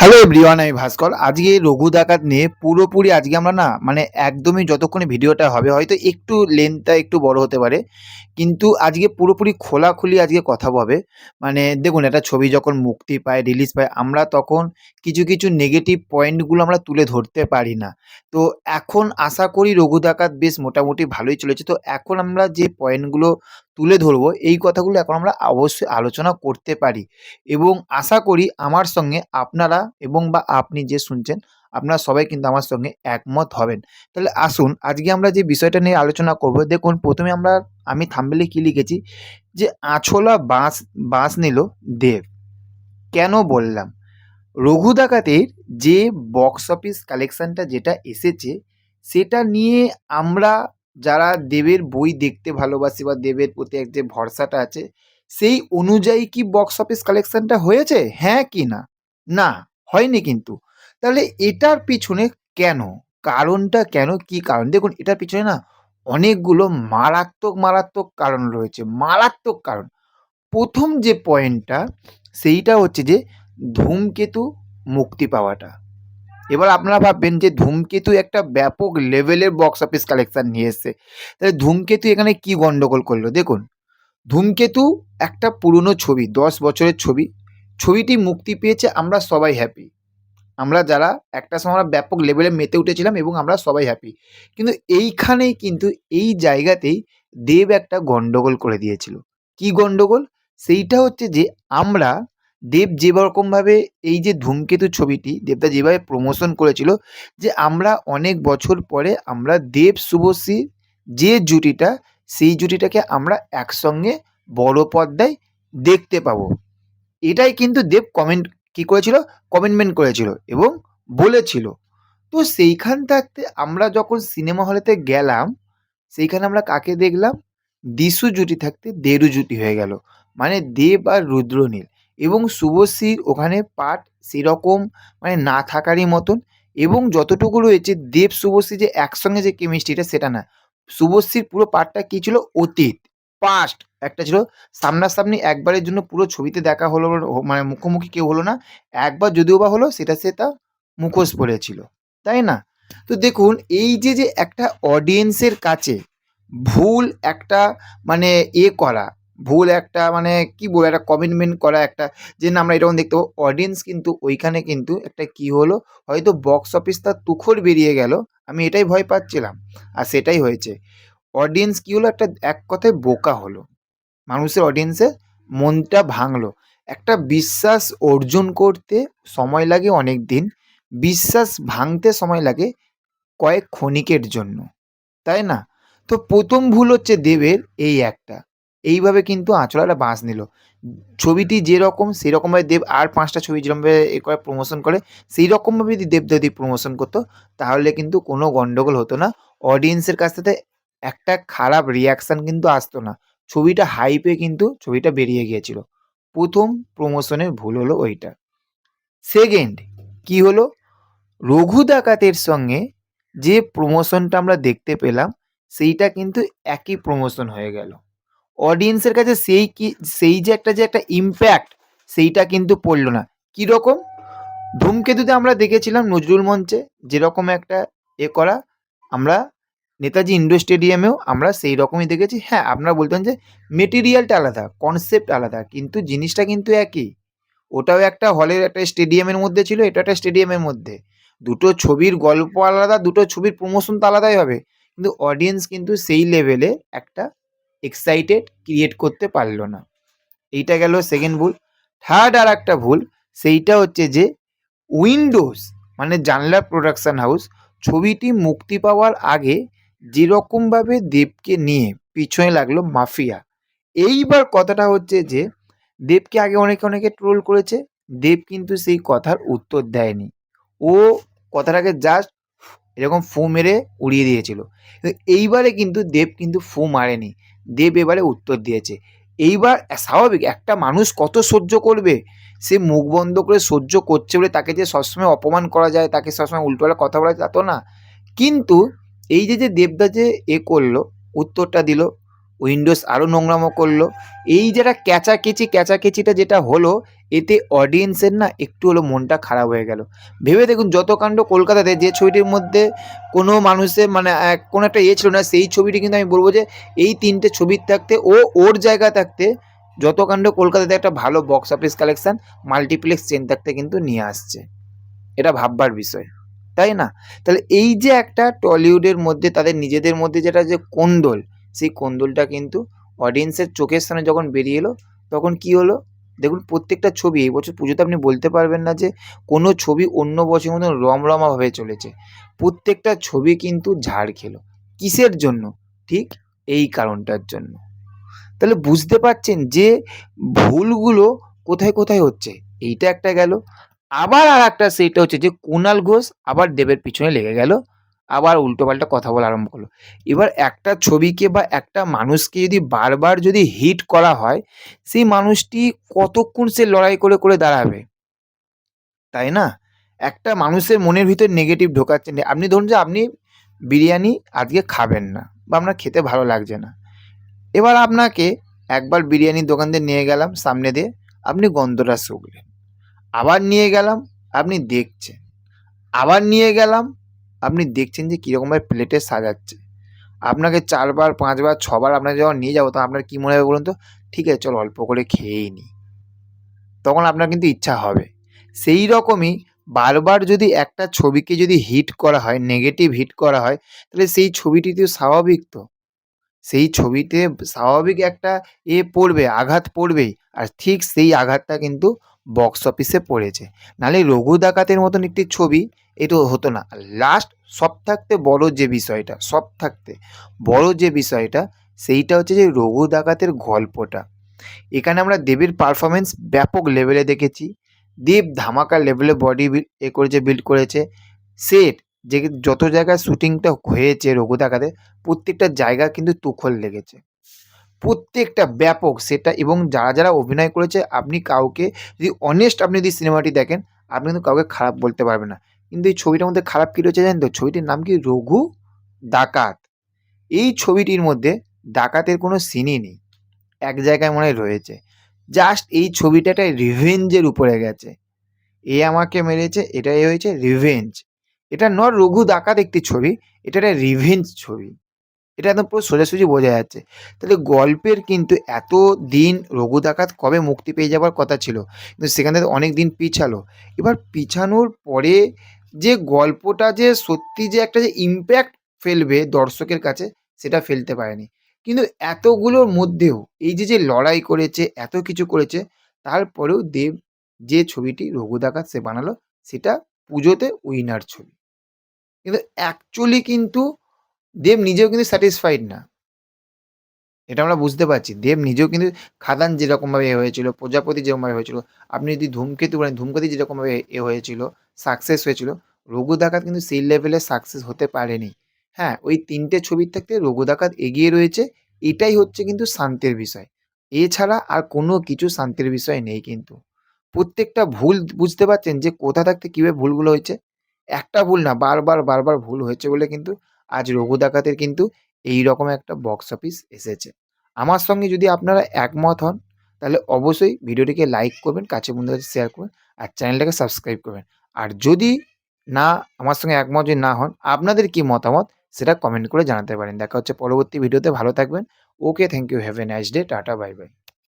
Hello everyone আমি ভাস্কর। আজকে রঘু ডাকাত নিয়ে পুরোপুরি আজকে আমরা না মানে একদমই যতক্ষণে ভিডিওটা হবে, হয়তো একটু লেন্থটা একটু বড় হতে পারে, কিন্তু আজকে পুরোপুরি খোলাখুলি আজকে কথা হবে। মানে দেখুন, একটা ছবি যখন মুক্তি পায় রিলিজ পায়, আমরা তখন কিছু কিছু নেগেটিভ পয়েন্টগুলো আমরা তুলে ধরতে পারি না। তো এখন আশা করি রঘু ডাকাত বেশ মোটামুটি ভালোই চলেছে। তো এখন আমরা যে পয়েন্টগুলো তুলে ধরবো, এই কথাগুলো এখন আমরা অবশ্যই আলোচনা করতে পারি। এবং আশা করি আমার সঙ্গে আপনারা এবং বা আপনি যে শুনছেন, আপনারা সবাই কিন্তু আমার সঙ্গে একমত হবেন। তাহলে আসুন, আজকে আমরা যে বিষয়টা নিয়ে আলোচনা করব, দেখুন প্রথমে আমরা, আমি থাম্বেলে কি লিখেছি? যে আছলা বাঁশ বাঁশ নিল দেব। কেন বললাম? রঘু ডাকাতের যে বক্স অফিস কালেকশানটা যেটা এসেছে, সেটা নিয়ে আমরা যারা দেবের বই দেখতে ভালোবাসি বা দেবের প্রতি এক যে ভরসাটা আছে, সেই অনুযায়ী কি বক্স অফিস কালেকশনটা হয়েছে? হ্যাঁ কি না? না, হয়নি কিন্তু। তাহলে এটার পিছনে কেন? কারণটা কেন? কি কারণ? দেখুন, এটার পিছনে না অনেকগুলো মারাত্মক মারাত্মক কারণ রয়েছে। মারাত্মক কারণ। প্রথম যে পয়েন্টটা সেইটা হচ্ছে যে ধূমকেতু মুক্তি পাওয়াটা। এবার আপনারা ভাববেন যে ধূমকেতু একটা ব্যাপক লেভেলের বক্স অফিস কালেকশন নিয়ে এসছে। তাহলে ধূমকেতু এখানে কি গন্ডগোল করল? দেখুন, ধূমকেতু একটা পুরনো ছবি, দশ বছরের ছবি। ছবিটি মুক্তি পেয়েছে, আমরা সবাই হ্যাপি আমরা যারা একটা সময় আমরা ব্যাপক লেভেলে মেতে উঠেছিলাম এবং আমরা সবাই হ্যাপি কিন্তু এইখানেই কিন্তু এই জায়গাতেই দেব একটা গন্ডগোল করে দিয়েছিল। কি গন্ডগোল? সেইটা হচ্ছে যে আমরা দেব যেরকমভাবে এই যে ধূমকেতু ছবিটি দেবদা যেভাবে প্রমোশন করেছিল যে আমরা অনেক বছর পরে আমরা দেব শুভশ্রী যে জুটিটা, সেই জুটিটাকে আমরা একসঙ্গে বড় পর্দায় দেখতে পাবো। এটাই কিন্তু দেব কমেন্ট কি করেছিল? কমেন্টমেন্ট করেছিল এবং বলেছিল। তো সেইখান থাকতে আমরা যখন সিনেমা হলেতে গেলাম, সেইখানে আমরা কাকে দেখলাম? দিশু জুটি থাকতে দেরু জুটি হয়ে গেল। মানে দেব আর রুদ্রনীল। এবং শুভশ্রীর ওখানে পাঠ সেরকম মানে না থাকারই মতন এবং যতটুকু রয়েছে দেব শুভশ্রী যে একসঙ্গে যে কেমিস্ট্রিটা সেটা না। শুভশ্রীর পুরো পার্টটা কী ছিল? অতীত পাস্ট একটা ছিল। সামনাসামনি একবারের জন্য পুরো ছবিতে দেখা হলো মানে মুখোমুখি কেউ হলো না। একবার যদিও বা হলো সেটা সে তা মুখোশ পড়েছিল তাই না? তো দেখুন, এই যে যে একটা অডিয়েন্সের কাছে ভুল একটা মানে এ করা ভুল একটা মানে কি বলব, একটা কমিটমেন্ট করা একটা যে না আমরা এরকম দেখতে পাবো। অডিয়েন্স কিন্তু ওইখানে কিন্তু একটা কি হলো, হয়তো বক্স অফিস তার তুখর বেরিয়ে গেল, আমি এটাই ভয় পাচ্ছিলাম, আর সেটাই হয়েছে। অডিয়েন্স কী হলো, একটা এক কথায় বোকা হলো। মানুষের অডিয়েন্সের মনটা ভাঙলো। একটা বিশ্বাস অর্জন করতে সময় লাগে অনেক দিন বিশ্বাস ভাঙতে সময় লাগে কয়েক ক্ষণিকের জন্য। তাই না? তো প্রথম ভুল হচ্ছে দেবের এই একটা। এইভাবে কিন্তু আঁচলাটা বাঁশ নিল। ছবিটি যেরকম, সেরকমভাবে দেব আর পাঁচটা ছবি যেরকমভাবে এ করে প্রমোশন করে সেই রকমভাবে যদি দেব যদি প্রমোশন করতো, তাহলে কিন্তু কোনো গন্ডগোল হতো না। অডিয়েন্সের কাছ থেকে একটা খারাপ রিয়াকশান কিন্তু আসতো না। ছবিটা হাইপে কিন্তু ছবিটা বেরিয়ে গিয়েছিল। প্রথম প্রমোশনের ভুল হলো ওইটা। সেকেন্ড কি হলো? রঘু ডাকাতের সঙ্গে যে প্রমোশনটা আমরা দেখতে পেলাম, সেইটা কিন্তু একই প্রমোশন হয়ে গেল। অডিয়েন্সের কাছে সেই কি, সেই যে একটা যে একটা ইম্প্যাক্ট সেইটা কিন্তু পড়ল না। কীরকম ধূমকেতুতে আমরা দেখেছিলাম নজরুল মঞ্চে যেরকম একটা এ করা, আমরা নেতাজি ইন্ডোর স্টেডিয়ামেও আমরা সেই রকমই দেখেছি। হ্যাঁ আপনারা বলতেন যে মেটেরিয়ালটা আলাদা কনসেপ্ট আলাদা, কিন্তু জিনিসটা কিন্তু একই। ওটাও একটা হলের একটা স্টেডিয়ামের মধ্যে ছিল, এটা একটা স্টেডিয়ামের মধ্যে। দুটো ছবির গল্প আলাদা, দুটো ছবির প্রমোশন তো আলাদাই হবে। কিন্তু অডিয়েন্স কিন্তু সেই লেভেলে একটা এক্সাইটেড ক্রিয়েট করতে পারল না। এইটা গেল সেকেন্ড ভুল। থার্ড আর একটা ভুল, সেইটা হচ্ছে যে উইন্ডোজ মানে জানলা প্রোডাকশন হাউস ছবিটি মুক্তি পাওয়ার আগে যেরকমভাবে দেবকে নিয়ে পিছনে লাগল মাফিয়া। এইবার কথাটা হচ্ছে যে দেবকে আগে অনেকে অনেকে ট্রোল করেছে, দেব কিন্তু সেই কথার উত্তর দেয়নি। ও কথাটাকে জাস্ট এরকম ফু মেরে উড়িয়ে দিয়েছিল। এইবারে কিন্তু দেব কিন্তু ফু মারেনি। দেব এবারে উত্তর দিয়েছে। এইবার স্বাভাবিক, একটা মানুষ কত সহ্য করবে? সে মুখ বন্ধ করে সহ্য করছে বলে তাকে যে সবসময় অপমান করা যায়, তাকে সবসময় উল্টোলা কথা বলা তা তো না। কিন্তু এই যে যে দেবদা যে এ করল, উত্তরটা দিল উইন্ডোজ আরও নোংরামো করল। এই যেটা ক্যাচাকেচি, ক্যাচাকেচিটা যেটা হলো, এতে অডিয়েন্সের না একটু হলো মনটা খারাপ হয়ে গেল। ভেবে দেখুন, যত কাণ্ড কলকাতাতে, যে ছবিটির মধ্যে কোনো মানুষের মানে কোনো একটা ইয়ে ছিল না, সেই ছবিটি কিন্তু আমি বলব যে, এই তিনটে ছবির থাকতে ও ওর জায়গা থাকতে, যত কাণ্ড কলকাতাতে একটা ভালো box office collection multiplex chain থাকতে কিন্তু নিয়ে আসছে। এটা ভাববার বিষয়। তাই না? তাহলে এই যে একটা টলিউডের মধ্যে, তাদের নিজেদের মধ্যে যেটা যে কোন্দল সেই কোন্দলটা কিন্তু অডিয়েন্সের চোখের সামনে যখন বেরিয়ে এলো, তখন কি হলো? দেখুন, প্রত্যেকটা ছবি এই বছর পুজোতে আপনি বলতে পারবেন না যে কোনো ছবি অন্য বছরের মতন রমরমাভাবে চলেছে। প্রত্যেকটা ছবি কিন্তু ঝাড় খেলো। কিসের জন্য? ঠিক এই কারণটার জন্য। তাহলে বুঝতে পারছেন যে ভুলগুলো কোথায় কোথায় হচ্ছে? এইটা একটা গেল। আবার আর একটা সেইটা হচ্ছে যে কুণাল ঘোষ আবার দেবের পিছনে লেগে গেল। আবার উল্টোপাল্টা কথা বলা আরম্ভ করল। এবার একটা ছবিকে বা একটা মানুষকে যদি বারবার যদি হিট করা হয়, সেই মানুষটি কতক্ষণ সে লড়াই করে করে দাঁড়াবে? তাই না? একটা মানুষের মনের ভিতর নেগেটিভ ঢোকাচ্ছেন আপনি ধরুন যে আপনি বিরিয়ানি আজকে খাবেন না বা আপনার খেতে ভালো লাগছে না। এবার আপনাকে একবার বিরিয়ানির দোকান দিয়ে নিয়ে গেলাম, সামনে দিয়ে আপনি গন্ধটা শুকলেন। আবার নিয়ে গেলাম, আপনি দেখছেন। আবার নিয়ে গেলাম আপনি দেখছেন যে কীরকমভাবে প্লেটে সাজাচ্ছে। আপনাকে চারবার, পাঁচবার, ছবার আপনাকে যখন নিয়ে যাব তখন আপনার কী মনে হবে বলুন তো? ঠিক আছে, চল অল্প করে খেয়েই নিই তখন আপনার কিন্তু ইচ্ছা হবে। সেই রকমই বারবার যদি একটা ছবিকে যদি হিট করা হয় নেগেটিভ হিট করা হয়, তাহলে সেই ছবিটি তো স্বাভাবিক তো। সেই ছবিতে স্বাভাবিক একটা এ পড়বে, আঘাত পড়বেই। আর ঠিক সেই আঘাতটা কিন্তু বক্স অফিসে পড়েছে। নাহলে রঘু ডাকাতের মতন একটি ছবি এটা হতো না। লাস্ট সব থাকতে বড় যে বিষয়টা, সব থাকতে বড় যে বিষয়টা, সেইটা হচ্ছে যে রঘু ডাকাতের গল্পটা। এখানে আমরা দেবীর পারফরমেন্স ব্যাপক লেভেলে দেখেছি। দেব ধামাকা লেভেলে বডি এ করেছে বিল্ড করেছে। সেট যে যত জায়গায় শ্যুটিংটা হয়েছে রঘু ডাকাতে প্রত্যেকটা জায়গা কিন্তু তুখল লেগেছে। প্রত্যেকটা ব্যাপক সেটা এবং যারা যারা অভিনয় করেছে, আপনি কাউকে যদি অনেস্ট আপনি যদি সিনেমাটি দেখেন, আপনি কিন্তু কাউকে খারাপ বলতে পারবেন না। কিন্তু এই ছবিটার মধ্যে খারাপ কী রয়েছে জানেন তো? ছবিটির নাম কি? রঘু ডাকাত। এই ছবিটির মধ্যে ডাকাতের কোনো সিনই নেই। এক জায়গায় মনে রয়েছে। জাস্ট এই ছবিটা একটা রিভেঞ্জের উপরে গেছে। এ আমাকে মেরেছে, এটাই হয়েছে রিভেঞ্জ এটা নট রঘু ডাকাত একটি ছবি এটা একটা রিভেঞ্জ ছবি। এটা একদম পুরো সোজাসুজি বোঝা যাচ্ছে। তাহলে গল্পের কিন্তু এত দিন রঘু ডাকাত কবে মুক্তি পেয়ে যাবার কথা ছিল? কিন্তু সেখান থেকে অনেক দিন পিছালো। এবার পিছানোর পরে যে গল্পটা যে সত্যি যে একটা যে ইম্প্যাক্ট ফেলবে দর্শকের কাছে, সেটা ফেলতে পারেনি। কিন্তু এতগুলোর মধ্যেও এই যে যে লড়াই করেছে, এত কিছু করেছে, তারপরেও দেব যে ছবিটি রঘু ডাকাত সে বানালো, সেটা পুজোতে উইনার ছবি। কিন্তু অ্যাকচুয়ালি কিন্তু দেব নিজেও কিন্তু স্যাটিসফাইড না। এটা আমরা বুঝতে পারছি। দেব নিজেও কিন্তু খাদান যেরকমভাবে এ হয়েছিল, প্রজাপতি যেরকমভাবে হয়েছিল, আপনি যদি ধূমকেতু বলেন, ধূমকেতু যেরকমভাবে এ হয়েছিল সাকসেস হয়েছিল, রঘু ডাকাত কিন্তু সেই লেভেলে সাকসেস হতে পারেনি। হ্যাঁ ওই তিনটে ছবির থাকতে রঘু ডাকাত এগিয়ে রয়েছে, এটাই হচ্ছে কিন্তু শান্তির বিষয়। এছাড়া আর কোনো কিছু শান্তির বিষয় নেই কিন্তু। প্রত্যেকটা ভুল বুঝতে পারছেন যে কোথা থাকতে কীভাবে ভুলগুলো হয়েছে? একটা ভুল না, বারবার বারবার ভুল হয়েছে বলে কিন্তু আজ রঘু ডাকাতের কিন্তু এই রকম একটা বক্স অফিস এসেছে। আমার সঙ্গে যদি আপনারা একমত হন, তাহলে অবশ্যই ভিডিওটিকে লাইক করবেন কাছে বন্ধুদের কাছে শেয়ার করবেন, আর চ্যানেলটাকে সাবস্ক্রাইব করবেন। আর যদি না, আমার সঙ্গে একমত যদি না হন, আপনাদের কি মতামত সেটা কমেন্ট করে জানাতে পারেন। দেখা হচ্ছে পরবর্তী ভিডিওতে, ভালো থাকবেন। Okay thank you have a nice day tata bye bye